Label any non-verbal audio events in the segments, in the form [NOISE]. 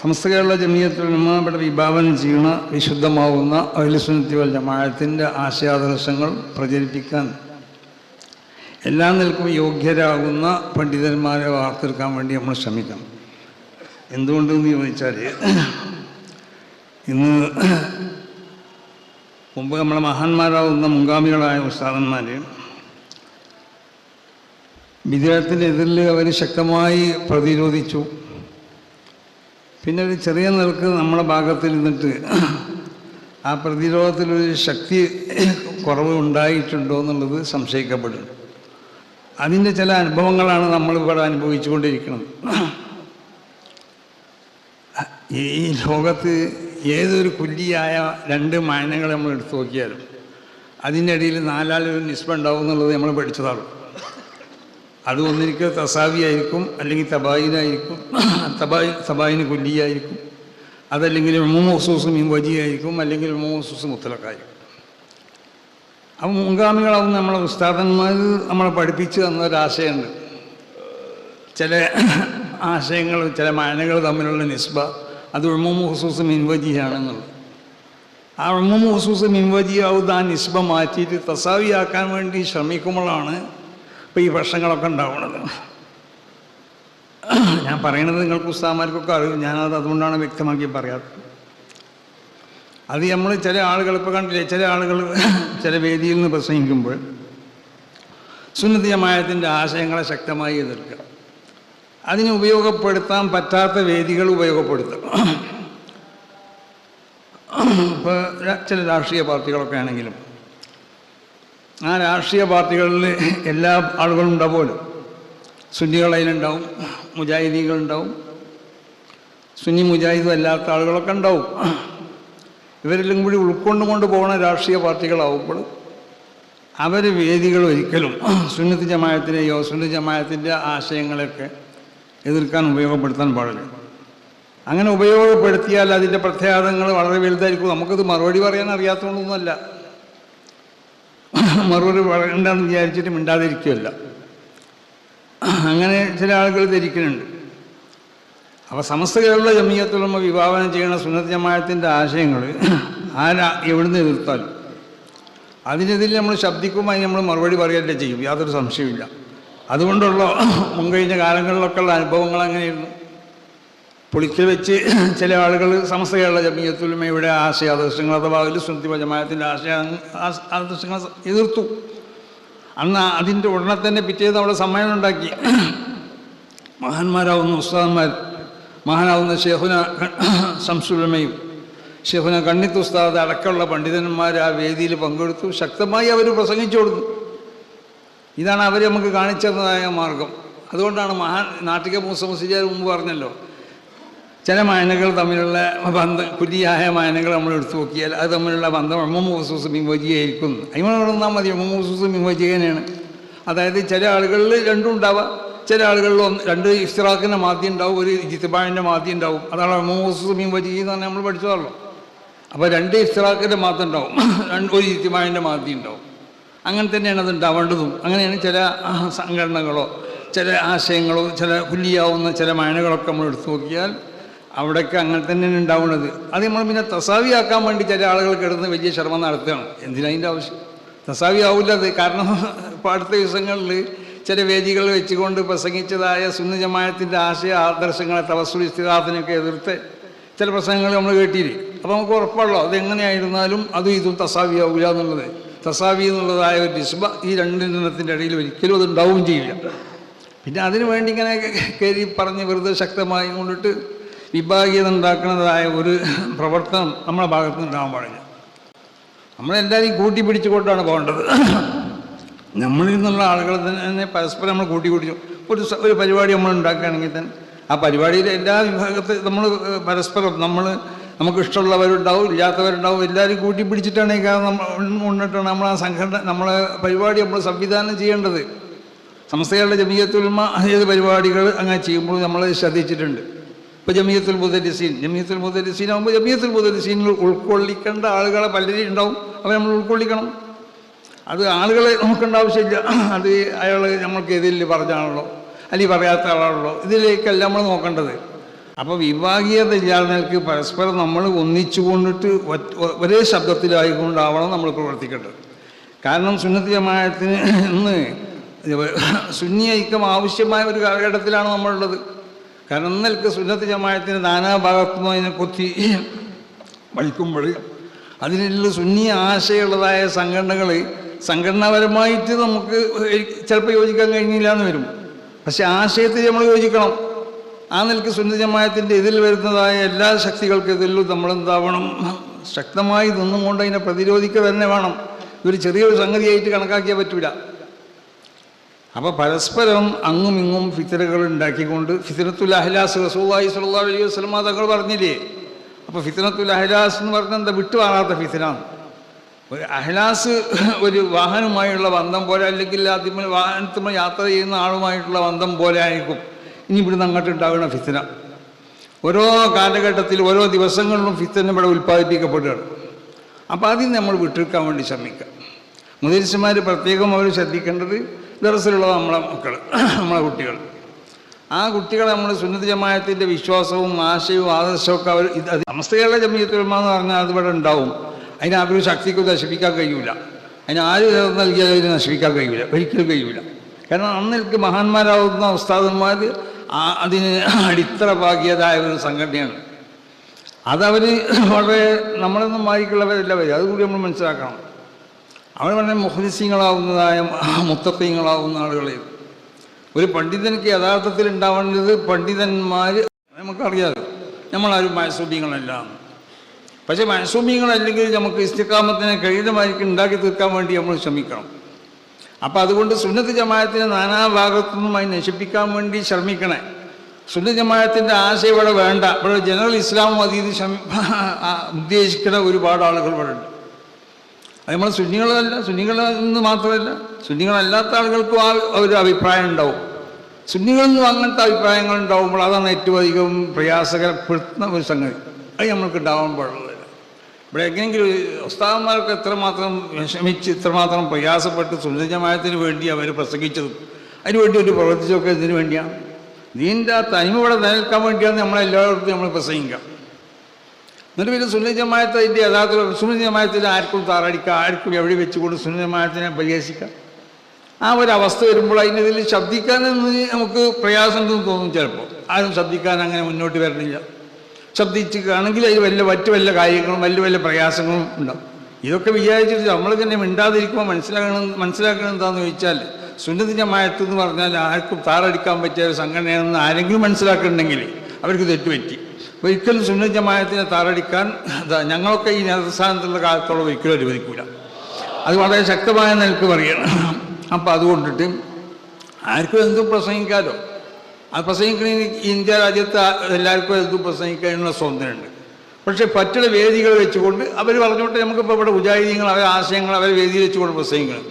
സമസ്ത കേരള ജമീയത്തുലമയുടെ വിഭാവനം ചെയ്യുന്ന വിശുദ്ധമാവുന്ന അഖിലസുന്നത്തി വൽ ജമാഅത്തിന്റെ ആശയാദർശങ്ങൾ പ്രചരിപ്പിക്കാൻ എല്ലാ നിൽക്കും യോഗ്യരാകുന്ന പണ്ഡിതന്മാരെ വാർത്തെടുക്കാൻ വേണ്ടി നമ്മൾ ശ്രമിക്കണം. എന്തുകൊണ്ടെന്ന് ചോദിച്ചാൽ ഇന്ന് മുമ്പ് നമ്മളെ മഹാന്മാരാകുന്ന മുൻഗാമികളായ ഉസ്താദന്മാർ വിദേഹത്തിനെതിരിൽ അവർ ശക്തമായി പ്രതിരോധിച്ചു. പിന്നെ ഒരു ചെറിയ നിലയ്ക്ക് നമ്മുടെ ഭാഗത്തിൽ നിന്നിട്ട് ആ പ്രതിരോധത്തിലൊരു ശക്തി കുറവ് ഉണ്ടായിട്ടുണ്ടോ എന്നുള്ളത് സംശയിക്കപ്പെടുന്നു അതിന്റെ ചില അനുഭവങ്ങളാണ് നമ്മളിവിടെ അനുഭവിച്ചുകൊണ്ടിരിക്കുന്നത്. ഈ ലോകത്ത് ഏതൊരു കുല്ലിയായ രണ്ട് മായനങ്ങൾ നമ്മൾ എടുത്തു നോക്കിയാലും അതിന്റെ ഇടയിൽ നാലാളൊരു നിസ്ബ ഉണ്ടാവും എന്നുള്ളത് നമ്മൾ പഠിച്ചതാണ്. അത് ഒന്നിരിക്കുക തസാവിയായിരിക്കും അല്ലെങ്കിൽ തബായിനായിരിക്കും. തബായി തബായിന് കുല്ലിയായിരിക്കും അതല്ലെങ്കിൽ മൂമോസൂസും ഇംവജിയായിരിക്കും അല്ലെങ്കിൽ മൂസൂസ് മുത്തലക്കായിരിക്കും അപ്പം മുൻഗാമികളാവും നമ്മളെ ഉസ്താദന്മാർ നമ്മളെ പഠിപ്പിച്ചു തന്ന ഒരാശയമുണ്ട് ചില ആശയങ്ങൾ ചില മായനകൾ തമ്മിലുള്ള നിസ്ബ അത് ഉമ്മു ഹുസൂസ് മിൻവജിയാണെന്നുള്ളത്. ആ ഉമ്മു ഹുസൂസ് മിൻവജിയാവുന്ന ആ നിസ്ബ മാറ്റിയിട്ട് തസാവിയാക്കാൻ വേണ്ടി ശ്രമിക്കുമ്പോഴാണ് ഇപ്പോൾ ഈ പ്രശ്നങ്ങളൊക്കെ ഉണ്ടാവുന്നത്. ഞാൻ പറയണത് നിങ്ങൾക്ക് ഉസ്താമാർക്കൊക്കെ അറിയും. ഞാനത് അതുകൊണ്ടാണ് വ്യക്തമാക്കി പറയാത്തത് അത് നമ്മൾ ചില ആളുകൾ ഇപ്പോൾ കണ്ടില്ലേ ചില ആളുകൾ ചില വേദിയിൽ നിന്ന് പ്രസംഗിക്കുമ്പോൾ സുന്നതീയമായത്തിന്റെ ആശയങ്ങളെ ശക്തമായി എതിർക്കുക അതിന് ഉപയോഗപ്പെടുത്താൻ പറ്റാത്ത വേദികൾ ഉപയോഗപ്പെടുത്തുക ഇപ്പോൾ ചില രാഷ്ട്രീയ പാർട്ടികളൊക്കെ ആണെങ്കിലും ആ രാഷ്ട്രീയ പാർട്ടികളിൽ എല്ലാ ആളുകളും ഉണ്ടാവുമല്ലോ സുന്നികൾ അതിലുണ്ടാവും മുജാഹിദീകളുണ്ടാവും സുന്നി മുജാഹിദും അല്ലാത്ത ആളുകളൊക്കെ ഉണ്ടാവും. ഇവരെല്ലാം കൂടി ഉൾക്കൊണ്ടുകൊണ്ട് പോകുന്ന രാഷ്ട്രീയ പാർട്ടികളാവുമ്പോൾ അവർ വേദികൾ ഒരിക്കലും സുന്നത്ത് ജമായത്തിനെയോ സുന്നത്ത് ജമായത്തിന്റെ ആശയങ്ങളൊക്കെ എതിർക്കാൻ ഉപയോഗപ്പെടുത്താൻ പാടില്ല. അങ്ങനെ ഉപയോഗപ്പെടുത്തിയാൽ അതിന്റെ പ്രത്യാഘാതങ്ങൾ വളരെ വലുതായിരിക്കും. നമുക്കത് മറുപടി പറയാൻ അറിയാത്തതുകൊണ്ടൊന്നുമല്ല. മറുപടി പറയണ്ടെന്ന് വിചാരിച്ചിട്ട് മിണ്ടാതിരിക്കുകയല്ല. അങ്ങനെ ചില ആളുകൾ ധരിക്കുന്നുണ്ട്. അപ്പോൾ സമസ്ത കേരള ജമീയത്തുലമ വിഭാവനം ചെയ്യുന്ന സുന്നത്ത് ജമായത്തിന്റെ ആശയങ്ങൾ ആരാ എവിടുന്ന് എതിർത്താലും. അതിനെതിരെ നമ്മൾ ശബ്ദിക്കുമ്പോൾ അതിന് നമ്മൾ മറുപടി പറയല്ലേ ചെയ്യും. യാതൊരു സംശയമില്ല അതുകൊണ്ടുള്ള മുൻകഴിഞ്ഞ കാലങ്ങളിലൊക്കെ ഉള്ള അനുഭവങ്ങൾ അങ്ങനെയായിരുന്നു. പുളിക്കൽ വെച്ച് ചില ആളുകൾ സമസ്ത കേരള ജമീയത്തുലമയുടെ ആശയാദർശങ്ങൾ അഥവാ ഒരു സുന്നത്തി ആശയ ആശ- ആദർശങ്ങൾ എതിർത്തു. അന്ന് അതിന്റെ ഉടനെ തന്നെ പിറ്റേന്ന് അവിടെ സമ്മേളനം ഉണ്ടാക്കി. മഹാന്മാരാവുന്ന ഉസ്താദന്മാർ മഹാനാവുന്ന ഷെഹുന സംസുലമയും ഷെഹുന കണ്ണിത്ത് ഉസ്താദ് അടക്കമുള്ള പണ്ഡിതന്മാർ ആ വേദിയിൽ പങ്കെടുത്തു. ശക്തമായി അവർ പ്രസംഗിച്ചു കൊടുത്തു. ഇതാണ് അവർ നമുക്ക് കാണിച്ചു തന്നതായ മാർഗം. അതുകൊണ്ടാണ് മഹാൻ നാട്ടിക മൂസ മുസിജാർ മുമ്പ് പറഞ്ഞല്ലോ ചില മായനകൾ തമ്മിലുള്ള ബന്ധം കുലിയായ മായനകൾ നമ്മൾ എടുത്തു നോക്കിയാൽ അത് തമ്മിലുള്ള ബന്ധം ഉമ്മൂസൂസ് മിൻവജിയായിരിക്കും അതിനോടൊന്നാൽ മതി ഉമ്മൂസൂസ് മിൻവജിയനെയാണ് അതായത് ചില ആളുകളിൽ രണ്ടും ഉണ്ടാവാം. ചില ആളുകളിൽ ഒന്ന് രണ്ട് ഇഷ്ടറാക്കിന്റെ മാധ്യം ഉണ്ടാവും ഒരു ജിത്തിബാഴിന്റെ മാധ്യം ഉണ്ടാവും. അതാണ് ഉമ്മൂസൂസ് മിൻവജി എന്ന് നമ്മൾ പഠിച്ചതല്ലോ. അപ്പോൾ രണ്ട് ഇഷ്ടറാക്കിന്റെ മാത്രം ഉണ്ടാവും. [LAUGHS] രണ്ട് ഒരു ജിത്തിബാഴിന്റെ മാധ്യം ഉണ്ടാവും. അങ്ങനെ തന്നെയാണ് അത് ഉണ്ടാവേണ്ടതും. അങ്ങനെയാണ് ചില സംഘടനകളോ ചില ആശയങ്ങളോ ചില പുല്ലിയാവുന്ന ചില മായനകളൊക്കെ നമ്മൾ എടുത്തു നോക്കിയാൽ അവിടെയൊക്കെ അങ്ങനെ തന്നെയാണ് ഉണ്ടാവുന്നത്. അത് നമ്മൾ പിന്നെ തസാവിയാക്കാൻ വേണ്ടി ചില ആളുകൾ കിടന്ന് വലിയ ശ്രമം നടത്തുകയാണ്. എന്തിനതിന്റെ ആവശ്യം? തസാവി ആവില്ല അത്. കാരണം ഇപ്പോൾ അടുത്ത ദിവസങ്ങളിൽ ചില വേദികൾ വെച്ചുകൊണ്ട് പ്രസംഗിച്ചതായ സുന്ന ജമായത്തിന്റെ ആശയ ആദർശങ്ങളെ തവസ്സുൽ ഇസ്തിഹാത്തിനൊക്കെ എതിർത്ത് ചില പ്രസംഗങ്ങൾ നമ്മൾ കേട്ടില്ലേ? അപ്പോൾ നമുക്ക് ഉറപ്പുള്ളൂ അതെങ്ങനെയായിരുന്നാലും അതും ഇതും തസാവി ആവില്ല എന്നുള്ളത്. തസാവി എന്നുള്ളതായ ഒരു ഡിസ്ബ ഈ രണ്ടെണ്ണത്തിന്റെ ഇടയിൽ ഒരിക്കലും അത് ഉണ്ടാവുകയും ചെയ്യില്ല. പിന്നെ അതിനു വേണ്ടി ഇങ്ങനെ കയറി പറഞ്ഞ് വെറുതെ ശക്തമായി കൊണ്ടിട്ട് വിഭാഗീയത ഉണ്ടാക്കുന്നതായ ഒരു പ്രവർത്തനം നമ്മുടെ ഭാഗത്ത് ഉണ്ടാകാൻ പാടില്ല. നമ്മളെല്ലാവരെയും കൂട്ടി പിടിച്ചുകൊണ്ടാണ് പോകേണ്ടത്. നമ്മളിൽ നിന്നുള്ള ആളുകൾ തന്നെ പരസ്പരം നമ്മൾ കൂട്ടി പിടിച്ചു. ഒരു ഒരു പരിപാടി നമ്മൾ ഉണ്ടാക്കുകയാണെങ്കിൽ തന്നെ ആ പരിപാടിയിൽ എല്ലാ വിഭാഗത്തെ നമ്മൾ പരസ്പരം നമ്മൾ നമുക്ക് ഇഷ്ടമുള്ളവരുണ്ടാവും ഇല്ലാത്തവരുണ്ടാവും എല്ലാവരും കൂട്ടി പിടിച്ചിട്ടാണ് ഈ കാര്യം നമ്മൾ മുന്നിട്ടാണ് നമ്മൾ ആ സംഘടന നമ്മളെ പരിപാടി നമ്മൾ സംവിധാനം ചെയ്യേണ്ടത്. സംസ്ഥകളുടെ ജമീയത്തുൽമ ഏത് പരിപാടികൾ അങ്ങനെ ചെയ്യുമ്പോൾ നമ്മൾ ശ്രദ്ധിച്ചിട്ടുണ്ട്. ഇപ്പോൾ ജമീയത്തുൽ മുദരിസീൻ ജമീയത്തുൽ മുദരിസീൻ ആകുമ്പോൾ ജമീയത്തുൽ മുദരിസീനിൽ ഉൾക്കൊള്ളിക്കേണ്ട ആളുകളെ പലരും ഉണ്ടാവും. അവരെ നമ്മൾ ഉൾക്കൊള്ളിക്കണം. അത് ആളുകളെ നോക്കേണ്ട ആവശ്യമില്ല. അത് അയാൾ നമ്മൾക്ക് ഏതിൽ പറഞ്ഞാണല്ലോ അല്ലെങ്കിൽ പറയാത്ത ആളാണല്ലോ. ഇതിലേക്കല്ല നമ്മൾ നോക്കേണ്ടത്. അപ്പോൾ വിഭാഗീയത ഇല്ലാതെ പരസ്പരം നമ്മൾ ഒന്നിച്ചു കൊണ്ടിട്ട് ഒരേ ശബ്ദത്തിലായിക്കൊണ്ടാവണം നമ്മൾ പ്രവർത്തിക്കേണ്ടത്. കാരണം സുന്നത്തി ജമായത്തിന് ഇന്ന് സുന്നി ഐക്യം ആവശ്യമായ ഒരു കാലഘട്ടത്തിലാണ് നമ്മളുള്ളത്. കാരണം ഇന്നൽക്ക് സുന്നത്തി ജമാഅത്തിന് നാനാഭാഗത്തുനിന്നും അതിനെ കൊത്തി വലിക്കുമ്പോൾ അതിനുള്ള സുന്നി ആശയമുള്ളതായ സംഘടനകൾ സംഘടനാപരമായിട്ട് നമുക്ക് ചിലപ്പോൾ യോജിക്കാൻ കഴിഞ്ഞില്ല എന്ന് വരും. പക്ഷേ ആശയത്തിൽ നമ്മൾ യോജിക്കണം. ആ നിലയ്ക്ക് സുന്നി ജമായത്തിന്റെ ഇതിൽ വരുന്നതായ എല്ലാ നമ്മൾ എന്താവണം ശക്തമായി നിന്നുകൊണ്ട് അതിനെ പ്രതിരോധിക്കുക തന്നെ വേണം. ഇതൊരു ചെറിയൊരു സംഗതിയായിട്ട് കണക്കാക്കിയാൽ പറ്റൂല. അപ്പോൾ പരസ്പരം അങ്ങും ഇങ്ങും ഫിത്തറുകൾ ഉണ്ടാക്കിക്കൊണ്ട് ഫിത്തനത്തുൽ അഹ്ലാസ് റസൂല്ലായി സ്വല്ലല്ലാഹു അലൈഹി വസ്ലമ തങ്ങൾ പറഞ്ഞില്ലേ? അപ്പോൾ ഫിത്തനത്തുൽ അഹ്ലാസ് എന്ന് പറഞ്ഞാൽ എന്താ? വിട്ടുമാറാത്ത ഫിത്തനാണ് ഒരു അഹ്ലാസ് [LAUGHS] ഒരു വാഹനവുമായുള്ള ബന്ധം പോലെ അല്ലെങ്കിൽ ആദ്യമേ വാഹനത്തിൽ യാത്ര ചെയ്യുന്ന ആളുമായിട്ടുള്ള ബന്ധം പോലെ ആയിരിക്കും. ഇനി ഇവിടുന്ന് അങ്ങോട്ട് ഉണ്ടാകുന്ന ഫിത്തന. ഓരോ കാലഘട്ടത്തിൽ ഓരോ ദിവസങ്ങളിലും ഫിത്തന ഇവിടെ ഉൽപ്പാദിപ്പിക്കപ്പെടുകയാണ്. അപ്പോൾ അതിൽ നമ്മൾ വിട്ടിരിക്കാൻ വേണ്ടി ശ്രമിക്കാം മുതിരിച്ചമാർ പ്രത്യേകം അവർ ശ്രദ്ധിക്കേണ്ടത് ദറസിലുള്ള നമ്മളെ മക്കൾ നമ്മളെ കുട്ടികൾ. ആ കുട്ടികളെ നമ്മൾ സുന്നത്ത് ജമായത്തിന്റെ വിശ്വാസവും ആശയവും ആദർശവും ഒക്കെ അവർ ഇത് അത് സമസ്തകളുടെ ജമീയത്തുലമ എന്ന് പറഞ്ഞാൽ അത് ഇവിടെ ഉണ്ടാവും. അതിനെ അവർ ശക്തിക്ക് നശിപ്പിക്കാൻ കഴിയില്ല അതിന് ആര് നൽകിയാലും അതിനെ നശിപ്പിക്കാൻ കഴിയില്ല ഒരിക്കലും കഴിയില്ല കാരണം അന്നിൽക്ക് മഹാന്മാരാവുന്ന ഉസ്താദന്മാർ അതിന് അടിത്തറ പാകിയതായ ഒരു സംഘടനയാണ്. അതവർ വളരെ നമ്മളൊന്നും മാറിക്കുള്ളവരല്ല വരും അതുകൂടി നമ്മൾ മനസ്സിലാക്കണം. അവർ പറഞ്ഞ മുഹദിസിങ്ങളാവുന്നതായ [LAUGHS] മുത്തപ്പയങ്ങളാവുന്ന ആളുകളെ. ഒരു പണ്ഡിതനക്ക് യഥാർത്ഥത്തിൽ ഉണ്ടാവേണ്ടത് പണ്ഡിതന്മാർ നമുക്കറിയാതെ നമ്മളാരും മയസൂബിങ്ങളല്ല പക്ഷേ മയസൂബിങ്ങളല്ലെങ്കിൽ നമുക്ക് ഇസ്തിക്കാമത്തിനെ കഴിയുന്നമായിരിക്കും ഉണ്ടാക്കി തീർക്കാൻ വേണ്ടി നമ്മൾ ശ്രമിക്കണം. അപ്പോൾ അതുകൊണ്ട് സുന്നത്ത് ജമായത്തിനെ നാനാ ഭാഗത്തു അതിനെ നശിപ്പിക്കാൻ വേണ്ടി ശ്രമിക്കണേ. സുന്നത്ത് ജമായത്തിന്റെ ആശയം ഇവിടെ വേണ്ട. ഇവിടെ ജനറൽ ഇസ്ലാം [LAUGHS] ആ, ഉദ്ദേശിക്കുന്ന ഒരുപാട് ആളുകൾ ഇവിടെ ഉണ്ട്. അത് നമ്മൾ സുന്നികളല്ല നിന്ന് മാത്രമല്ല സുന്നികളല്ലാത്ത ആളുകൾക്കും ആ ഒരു അഭിപ്രായം ഉണ്ടാവും. സുന്നികളിൽ നിന്നും അങ്ങനത്തെ അഭിപ്രായങ്ങൾ ഉണ്ടാവുമ്പോൾ അതാണ് ഏറ്റവും അധികം പ്രയാസകരപ്പെടുത്തുന്ന ഒരു സംഗതി. അത് നമ്മൾക്ക് ഉണ്ടാവാൻ പാടുള്ളതല്ല. ഇവിടെ എങ്ങനെയെങ്കിലും ഉസ്താവന്മാർക്ക് എത്രമാത്രം വിഷമിച്ച് ഇത്രമാത്രം പ്രയാസപ്പെട്ട് സുന്ദരജമായത്തിന് വേണ്ടി അവർ പ്രസംഗിച്ചതും അതിനുവേണ്ടി ഒരു പ്രവർത്തിച്ചൊക്കെ ഇതിനു വേണ്ടിയാണ്? നീന്റെ തനിമ ഇവിടെ നിലനിൽക്കാൻ വേണ്ടിയാണ് നമ്മളെല്ലായിടത്തും നമ്മൾ പ്രസംഗിക്കുക. എന്നിട്ട് പിന്നെ സുന്നി ജമായത്ത് അതിന്റെ യഥാർത്ഥ സുന്നി ആർക്കും താറടിക്കുക ആർക്കും എവിടെ വെച്ചുകൊണ്ട് സുന്നി പരിഹസിക്കാം? ആ ഒരു അവസ്ഥ വരുമ്പോൾ അതിനെതിൽ ശബ്ദിക്കാനെന്ന് നമുക്ക് പ്രയാസമുണ്ടെന്ന് തോന്നും ചിലപ്പോൾ. ആരും ശബ്ദിക്കാൻ അങ്ങനെ മുന്നോട്ട് വരണില്ല. ശബ്ദിച്ചിട്ടാണെങ്കിൽ അതിൽ വല്ല മറ്റു വല്ല കാര്യങ്ങളും വലിയ വല്ല പ്രയാസങ്ങളും ഉണ്ടാവും. ഇതൊക്കെ വിചാരിച്ചിട്ട് നമ്മൾ തന്നെ മിണ്ടാതിരിക്കുമ്പോൾ മനസ്സിലാക്കണം മനസ്സിലാക്കണം എന്താണെന്ന് ചോദിച്ചാൽ സുന്നതി ജമായത്ത് എന്ന് പറഞ്ഞാൽ ആർക്കും താറടിക്കാൻ പറ്റിയ ഒരു സംഘടനയാണെന്ന് ആരെങ്കിലും മനസ്സിലാക്കുന്നുണ്ടെങ്കിൽ അവർക്ക് തെറ്റുപറ്റി. ഒരിക്കലും സുന്നതി ജമായത്തിനെ താറടിക്കാൻ ഞങ്ങളൊക്കെ ഈ നേതൃസ്ഥാനത്തുള്ള കാലത്തോളം ഒരിക്കലും അനുവദിക്കൂല. അത് വളരെ ശക്തമായ നിലയ്ക്ക് പറയണം അപ്പോൾ അതുകൊണ്ടിട്ട് ആർക്കും എന്തും പ്രസംഗിക്കാലോ. അത് പ്രസംഗിക്കണമെങ്കിൽ ഇന്ത്യ രാജ്യത്ത് എല്ലാവർക്കും എന്തും പ്രസംഗിക്കാനുള്ള സ്വാതന്ത്ര്യമുണ്ട്. പക്ഷേ പറ്റുന്ന വേദികൾ വെച്ചുകൊണ്ട് അവർ പറഞ്ഞോട്ടെ നമുക്കിപ്പോൾ ഇവിടെ മുജാഹിദീങ്ങൾ അവരെ ആശയങ്ങൾ അവരെ വേദിയിൽ വെച്ചുകൊണ്ട് പ്രസംഗിക്കണം.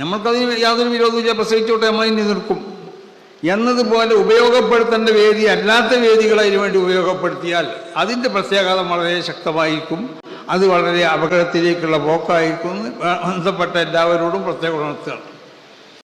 നമ്മൾക്കതിന് യാതൊരു വിരോധമില്ല പ്രസംഗിച്ചോട്ടെ നമ്മളതിന് നിൽക്കും എന്നതുപോലെ ഉപയോഗപ്പെടുത്തേണ്ട വേദി അല്ലാത്ത വേദികൾ അതിനുവേണ്ടി ഉപയോഗപ്പെടുത്തിയാൽ അതിന്റെ പ്രത്യാഘാതം വളരെ ശക്തമായിരിക്കും. അത് വളരെ അപകടത്തിലേക്കുള്ള പോക്കായിരിക്കും. ബന്ധപ്പെട്ട എല്ലാവരോടും പ്രത്യേക ഉണർത്തുകയാണ്